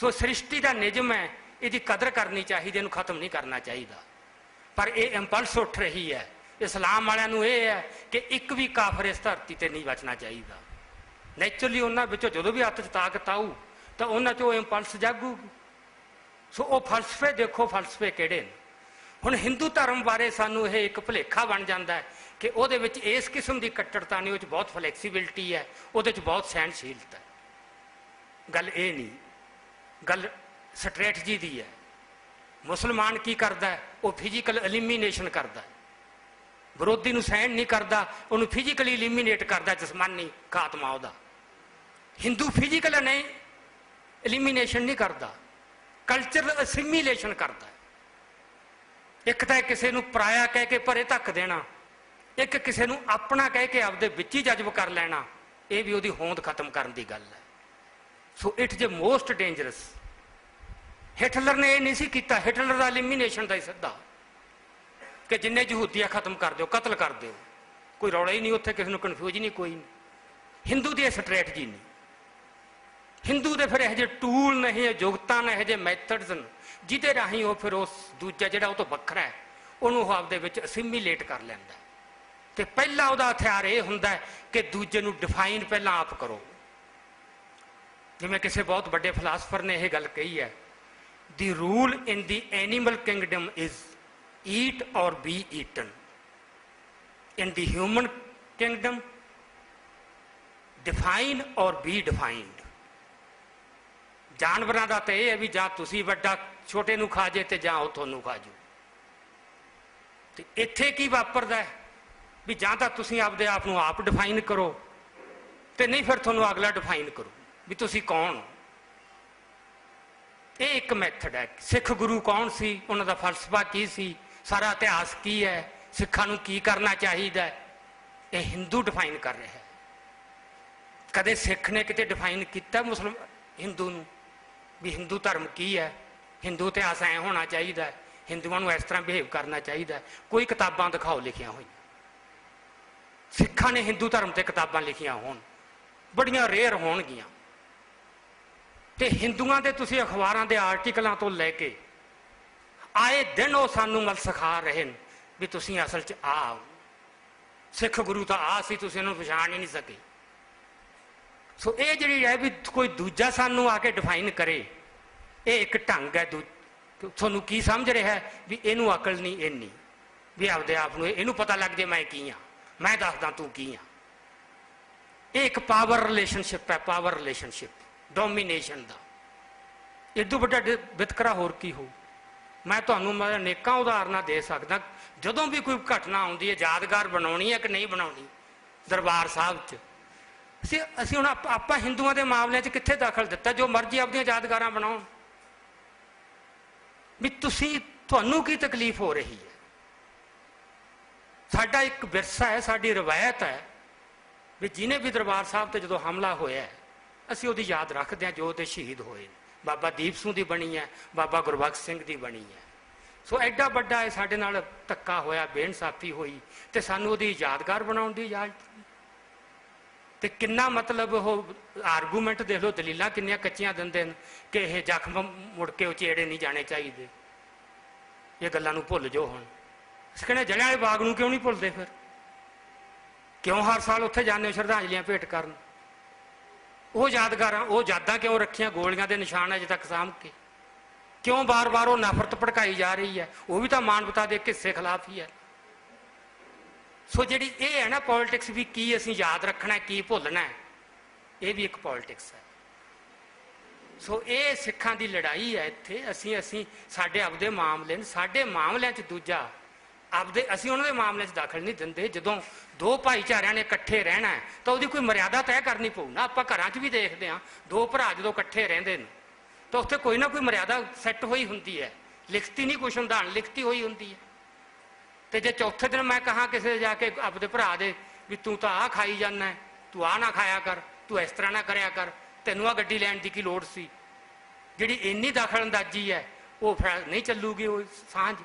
ਸੋ ਸ੍ਰਿਸ਼ਟੀ ਦਾ ਨਿਯਮ ਹੈ, ਇਹਦੀ ਕਦਰ ਕਰਨੀ ਚਾਹੀਦੀ, ਇਹਨੂੰ ਖਤਮ ਨਹੀਂ ਕਰਨਾ ਚਾਹੀਦਾ। ਪਰ ਇਹ ਇੰਪਲਸ ਉੱਠ ਰਹੀ ਹੈ। ਇਸਲਾਮ ਵਾਲਿਆਂ ਨੂੰ ਇਹ ਹੈ ਕਿ ਇੱਕ ਵੀ ਕਾਫਰ ਇਸ ਧਰਤੀ ਤੇ ਨਹੀਂ ਬਚਣਾ ਚਾਹੀਦਾ। ਨੇਚਰਲੀ ਉਹਨਾਂ ਵਿੱਚੋਂ ਜਦੋਂ ਵੀ ਹੱਥ 'ਚ ਤਾਕਤ ਆਊ, ਤਾਂ ਉਹਨਾਂ 'ਚੋਂ ਇੰਪਲਸ ਜਾਗੂਗੀ। ਸੋ ਉਹ ਫਲਸਫੇ ਦੇਖੋ, ਫਲਸਫੇ ਕਿਹੜੇ ਨੇ। ਹੁਣ ਹਿੰਦੂ ਧਰਮ ਬਾਰੇ ਸਾਨੂੰ ਇਹ ਇੱਕ ਭੁਲੇਖਾ ਬਣ ਜਾਂਦਾ ਹੈ ਕਿ ਉਹਦੇ ਵਿੱਚ ਇਸ ਕਿਸਮ ਦੀ ਕੱਟੜਤਾ ਨਹੀਂ, ਉਹ 'ਚ ਬਹੁਤ ਫਲੈਕਸੀਬਿਲਟੀ ਹੈ, ਉਹਦੇ 'ਚ ਬਹੁਤ ਸਹਿਣਸ਼ੀਲਤਾ ਗੱਲ ਇਹ ਨਹੀਂ ਗੱਲ ਸਟ੍ਰੈਟਜੀ ਦੀ ਹੈ। ਮੁਸਲਮਾਨ ਕੀ ਕਰਦਾ ਹੈ? ਉਹ ਫਿਜ਼ੀਕਲ ਐਲੀਮੀਨੇਸ਼ਨ ਕਰਦਾ ਹੈ। ਵਿਰੋਧੀ ਨੂੰ ਸਹਿਣ ਨਹੀਂ ਕਰਦਾ, ਉਹਨੂੰ ਫਿਜ਼ੀਕਲੀ ਐਲੀਮੀਨੇਟ ਕਰਦਾ, ਜਿਸਮਾਨੀ ਖਾਤਮਾ ਉਹਦਾ। ਹਿੰਦੂ ਫਿਜ਼ੀਕਲ ਨਹੀਂ ਐਲੀਮੀਨੇਸ਼ਨ ਨਹੀਂ ਕਰਦਾ। ਕਲਚਰਲ ਅਸਿਮੀਲੇਸ਼ਨ ਕਰਦਾ ਇੱਕ ਤਾਂ ਕਿਸੇ ਨੂੰ ਪਰਾਇਆ ਕਹਿ ਕੇ ਪਰੇ ਧੱਕ ਦੇਣਾ, ਇੱਕ ਕਿਸੇ ਨੂੰ ਆਪਣਾ ਕਹਿ ਕੇ ਆਪਦੇ ਵਿੱਚ ਹੀ ਜਜ਼ਬ ਕਰ ਲੈਣਾ, ਇਹ ਵੀ ਉਹਦੀ ਹੋਂਦ ਖਤਮ ਕਰਨ ਦੀ ਗੱਲ ਹੈ। So it's most dangerous Hitler ਨੇ ਇਹ ਨਹੀਂ ਸੀ ਕੀਤਾ। ਹਿਟਲਰ ਦਾ ਐਲੀਮੀਨੇਸ਼ਨ ਦਾ ਹੀ ਸਿੱਧਾ ਕਿ ਜਿੰਨੇ ਯਹੂਦੀ ਖਤਮ ਕਰ ਦਿਓ, ਕਤਲ ਕਰ ਦਿਓ। ਕੋਈ ਰੌਲਾ ਹੀ ਨਹੀਂ ਉੱਥੇ, ਕਿਸੇ ਨੂੰ ਕਨਫਿਊਜ਼ ਨਹੀਂ, ਕੋਈ ਨਹੀਂ। ਹਿੰਦੂ ਦੀ ਇਹ ਸਟ੍ਰੈਟਜੀ ਨਹੀਂ। ਹਿੰਦੂ ਦੇ ਫਿਰ ਇਹ ਜਿਹੇ ਟੂਲ ਨਹੀਂ ਇਹ ਯੋਗਤਾ ਨੇ, ਇਹ ਜਿਹੇ ਮੈਥਡਸ ਨੇ, ਜਿਹਦੇ ਰਾਹੀਂ ਉਹ ਫਿਰ ਉਸ ਦੂਜਾ ਜਿਹੜਾ ਉਹ ਤੋਂ ਵੱਖਰਾ ਹੈ, ਉਹਨੂੰ ਉਹ ਆਪਦੇ ਵਿੱਚ ਅਸਿਮੀਲੇਟ ਕਰ ਲੈਂਦਾ ਹੈ। ਤੇ ਪਹਿਲਾ ਉਹਦਾ ਹਥਿਆਰ ਇਹ ਹੁੰਦਾ ਕਿ ਦੂਜੇ ਨੂੰ ਡਿਫਾਈਨ ਪਹਿਲਾਂ ਆਪ ਕਰੋ। ਜਿਵੇਂ ਕਿਸੇ ਬਹੁਤ ਵੱਡੇ ਫਿਲਾਸਫਰ ਨੇ ਇਹ ਗੱਲ ਕਹੀ ਹੈ the rule in the animal kingdom is eat or be eaten in the human kingdom define or be defined ਜਾਨਵਰਾਂ ਦਾ ਤਾਂ ਇਹ ਹੈ ਵੀ ਜਾਂ ਤੁਸੀਂ ਵੱਡਾ ਛੋਟੇ ਨੂੰ ਖਾ ਜੇ ਤੇ ਜਾਂ ਉਹ ਤੁਹਾਨੂੰ ਖਾ ਜੂ। ਤੇ ਇੱਥੇ ਕੀ ਵਾਪਰਦਾ ਹੈ? ਵੀ ਜਾਂ ਤਾਂ ਤੁਸੀਂ ਆਪਦੇ ਆਪ ਨੂੰ ਆਪ ਡਿਫਾਈਨ ਕਰੋ ਤੇ ਨਹੀਂ ਫਿਰ ਤੁਹਾਨੂੰ ਅਗਲਾ ਡਿਫਾਈਨ ਕਰੋ। ਵੀ ਤੁਸੀਂ ਕੌਣ ਹੋ? ਇਹ ਇੱਕ ਮੈਥਡ ਹੈ। ਸਿੱਖ ਗੁਰੂ ਕੌਣ ਸੀ? ਉਹਨਾਂ ਦਾ ਫਲਸਫਾ ਕੀ ਸੀ? ਸਾਰਾ ਇਤਿਹਾਸ ਕੀ ਹੈ? ਸਿੱਖਾਂ ਨੂੰ ਕੀ ਕਰਨਾ ਚਾਹੀਦਾ ਹੈ? ਇਹ ਹਿੰਦੂ ਡਿਫਾਈਨ ਕਰ ਰਿਹਾ ਹੈ। ਕਦੇ ਸਿੱਖ ਨੇ ਕਿਤੇ ਡਿਫਾਈਨ ਕੀਤਾ ਮੁਸਲਮ ਹਿੰਦੂ ਨੂੰ? ਵੀ ਹਿੰਦੂ ਧਰਮ ਕੀ ਹੈ? ਹਿੰਦੂ ਇਤਿਹਾਸ ਐ ਹੋਣਾ ਚਾਹੀਦਾ ਹੈ। ਹਿੰਦੂਆਂ ਨੂੰ ਇਸ ਤਰ੍ਹਾਂ ਬਿਹੇਵ ਕਰਨਾ ਚਾਹੀਦਾ ਕੋਈ ਕਿਤਾਬਾਂ ਦਿਖਾਓ ਲਿਖੀਆਂ ਹੋਈਆਂ। ਸਿੱਖਾਂ ਨੇ ਹਿੰਦੂ ਧਰਮ ਤੇ ਕਿਤਾਬਾਂ ਲਿਖੀਆਂ ਹੋਣ। ਬੜੀਆਂ ਰੇਅਰ ਹੋਣਗੀਆਂ। ਤੇ ਹਿੰਦੂਆਂ ਦੇ ਤੁਸੀਂ ਅਖਬਾਰਾਂ ਦੇ ਆਰਟੀਕਲਾਂ ਤੋਂ ਲੈ ਕੇ ਆਏ ਦਿਨ ਉਹ ਸਾਨੂੰ ਮਲ ਸਿਖਾ ਰਹੇ ਨੇ ਵੀ ਤੁਸੀਂ ਅਸਲ 'ਚ ਆ ਸਿੱਖ ਗੁਰੂ ਤਾਂ ਆ ਸੀ, ਤੁਸੀਂ ਇਹਨੂੰ ਪਛਾਣ ਹੀ ਨਹੀਂ ਸਕੇ। ਸੋ ਇਹ ਜਿਹੜੀ ਹੈ ਵੀ ਕੋਈ ਦੂਜਾ ਸਾਨੂੰ ਆ ਕੇ ਡਿਫਾਈਨ ਕਰੇ, ਇਹ ਇੱਕ ਢੰਗ ਹੈ ਦੂ ਤੁਹਾਨੂੰ ਕੀ ਸਮਝ ਰਿਹਾ ਹੈ? ਵੀ ਇਹਨੂੰ ਅਕਲ ਨਹੀਂ ਇੰਨੀ ਵੀ ਆਪਦੇ ਆਪ ਨੂੰ ਇਹਨੂੰ ਪਤਾ ਲੱਗ ਜੇ ਮੈਂ ਕੀ ਆ ਮੈਂ ਦੱਸਦਾ ਤੂੰ ਕੀ ਆ ਇਹ ਇੱਕ ਪਾਵਰ ਰਿਲੇਸ਼ਨਸ਼ਿਪ ਹੈ ਪਾਵਰ ਰਿਲੇਸ਼ਨਸ਼ਿਪ ਡੋਮੀਨੇਸ਼ਨ ਦਾ। ਇਦੋਂ ਵੱਡਾ ਡ- ਵਿਤਕਰਾ ਹੋਰ ਕੀ ਹੋਊ? ਮੈਂ ਤੁਹਾਨੂੰ ਮੈਂ ਅਨੇਕਾਂ ਉਦਾਹਰਨਾਂ ਦੇ ਸਕਦਾ। ਜਦੋਂ ਵੀ ਕੋਈ ਘਟਨਾ ਆਉਂਦੀ ਹੈ ਯਾਦਗਾਰ ਬਣਾਉਣੀ ਹੈ ਕਿ ਨਹੀਂ ਬਣਾਉਣੀ? ਦਰਬਾਰ ਸਾਹਿਬ 'ਚ। ਅਸੀਂ ਅਸੀਂ ਹੁਣ ਆਪ- ਆਪਾਂ ਹਿੰਦੂਆਂ ਦੇ ਮਾਮਲਿਆਂ 'ਚ ਕਿੱਥੇ ਦਖਲ ਦਿੱਤਾ? ਜੋ ਮਰਜ਼ੀ ਆਪਣੀਆਂ ਯਾਦਗਾਰਾਂ ਬਣਾਉਣ। ਵੀ ਤੁਸੀਂ ਤੁਹਾਨੂੰ ਕੀ ਤਕਲੀਫ ਹੋ ਰਹੀ ਹੈ? ਸਾਡਾ ਇੱਕ ਵਿਰਸਾ ਹੈ ਸਾਡੀ ਰਵਾਇਤ ਹੈ। ਵੀ ਜਿਹਨੇ ਵੀ ਦਰਬਾਰ ਸਾਹਿਬ ਤੇ ਜਦੋਂ ਹਮਲਾ ਹੋਇਆ ਹੈ, ਅਸੀਂ ਉਹਦੀ ਯਾਦ ਰੱਖਦੇ ਹਾਂ ਜੋ ਉਹਦੇ ਸ਼ਹੀਦ ਹੋਏ ਨੇ। ਬਾਬਾ ਦੀਪ ਸਿੰਘ ਦੀ ਬਣੀ ਹੈ, ਬਾਬਾ ਗੁਰਬਖਸ਼ ਸਿੰਘ ਦੀ ਬਣੀ ਹੈ। ਸੋ ਐਡਾ ਵੱਡਾ ਇਹ ਸਾਡੇ ਨਾਲ ਧੱਕਾ ਹੋਇਆ, ਬੇਇਨਸਾਫੀ ਹੋਈ ਤੇ ਸਾਨੂੰ ਉਹਦੀ ਯਾਦਗਾਰ ਬਣਾਉਣ ਦੀ ਇਜਾਜ਼ਤ ਨਹੀਂ। ਤੇ ਕਿੰਨਾ ਮਤਲਬ ਉਹ ਆਰਗੂਮੈਂਟ ਦੇਖ ਲਓ, ਦਲੀਲਾਂ ਕਿੰਨੀਆਂ ਕੱਚੀਆਂ ਦਿੰਦੇ ਨੇ ਕਿ ਇਹ ਜ਼ਖਮ ਮੁੜ ਕੇ ਉਚੇੜੇ ਨਹੀਂ ਜਾਣੇ ਚਾਹੀਦੇ। ਇਹ ਗੱਲਾਂ ਨੂੰ ਭੁੱਲ ਜਾਓ ਹੁਣ। ਅਸੀਂ ਕਹਿੰਦੇ ਜਲਿਆਂ ਵਾਲੇ ਬਾਗ ਨੂੰ ਕਿਉਂ ਨਹੀਂ ਭੁੱਲਦੇ ਫਿਰ? ਕਿਉਂ ਹਰ ਸਾਲ ਉੱਥੇ ਜਾਂਦੇ ਹੋ ਸ਼ਰਧਾਂਜਲੀਆਂ ਭੇਟ ਕਰਨ? ਉਹ ਯਾਦਗਾਰਾਂ, ਉਹ ਯਾਦਾਂ ਕਿਉਂ ਰੱਖੀਆਂ? ਗੋਲੀਆਂ ਦੇ ਨਿਸ਼ਾਨ ਅਜੇ ਤੱਕ ਸਾਂਭ ਕੇ ਕਿਉਂ ਬਾਰ-ਬਾਰ ਉਹ ਨਫ਼ਰਤ ਭੜਕਾਈ ਜਾ ਰਹੀ ਹੈ? ਉਹ ਵੀ ਤਾਂ ਮਾਨਵਤਾ ਦੇ ਕਿੱਸੇ ਖਿਲਾਫ ਹੀ ਹੈ। ਸੋ ਜਿਹੜੀ ਇਹ ਹੈ ਨਾ ਪੋਲਿਟਿਕਸ ਵੀ ਕੀ ਅਸੀਂ ਯਾਦ ਰੱਖਣਾ ਕੀ ਭੁੱਲਣਾ ਇਹ ਵੀ ਇੱਕ ਪੋਲਿਟਿਕਸ ਹੈ। ਸੋ ਇਹ ਸਿੱਖਾਂ ਦੀ ਲੜਾਈ ਹੈ ਇੱਥੇ। ਅਸੀਂ ਅਸੀਂ ਸਾਡੇ ਆਪਦੇ ਮਾਮਲੇ ਨੇ, ਸਾਡੇ ਮਾਮਲਿਆਂ 'ਚ ਦੂਜਾ ਆਪਦੇ ਅਸੀਂ ਉਹਨਾਂ ਦੇ ਮਾਮਲੇ 'ਚ ਦਾਖਲ ਨਹੀਂ ਦਿੰਦੇ। ਜਦੋਂ ਦੋ ਭਾਈਚਾਰਿਆਂ ਨੇ ਇਕੱਠੇ ਰਹਿਣਾ ਤਾਂ ਉਹਦੀ ਕੋਈ ਮਰਿਆਦਾ ਤੈਅ ਕਰਨੀ ਪਊ ਨਾ। ਆਪਾਂ ਘਰਾਂ 'ਚ ਵੀ ਦੇਖਦੇ ਹਾਂ, ਦੋ ਭਰਾ ਜਦੋਂ ਇਕੱਠੇ ਰਹਿੰਦੇ ਨੇ, ਤਾਂ ਉੱਥੇ ਕੋਈ ਨਾ ਕੋਈ ਮਰਿਆਦਾ ਸੈੱਟ ਹੋਈ ਹੁੰਦੀ ਹੈ। ਲਿਖਤੀ ਨਹੀਂ ਕੁਛ ਹੁੰਦਾ ਲਿਖਤੀ ਹੋਈ ਹੁੰਦੀ ਹੈ। ਤੇ ਜੇ ਚੌਥੇ ਦਿਨ ਮੈਂ ਕਹਾਂ ਕਿਸੇ ਦੇ ਜਾ ਕੇ ਆਪਦੇ ਭਰਾ ਦੇ ਵੀ ਤੂੰ ਤਾਂ ਆਹ ਖਾਈ ਜਾਂਦਾ ਤੂੰ ਆਹ ਨਾ ਖਾਇਆ ਕਰ, ਤੂੰ ਇਸ ਤਰ੍ਹਾਂ ਨਾ ਕਰਿਆ ਕਰ, ਤੈਨੂੰ ਆ ਗੱਡੀ ਲੈਣ ਦੀ ਕੀ ਲੋੜ ਸੀ? ਜਿਹੜੀ ਇੰਨੀ ਦਖਲ ਅੰਦਾਜ਼ੀ ਹੈ, ਉਹ ਫਿਰ ਨਹੀਂ ਚੱਲੂਗੀ ਉਹ ਸਾਂਝ।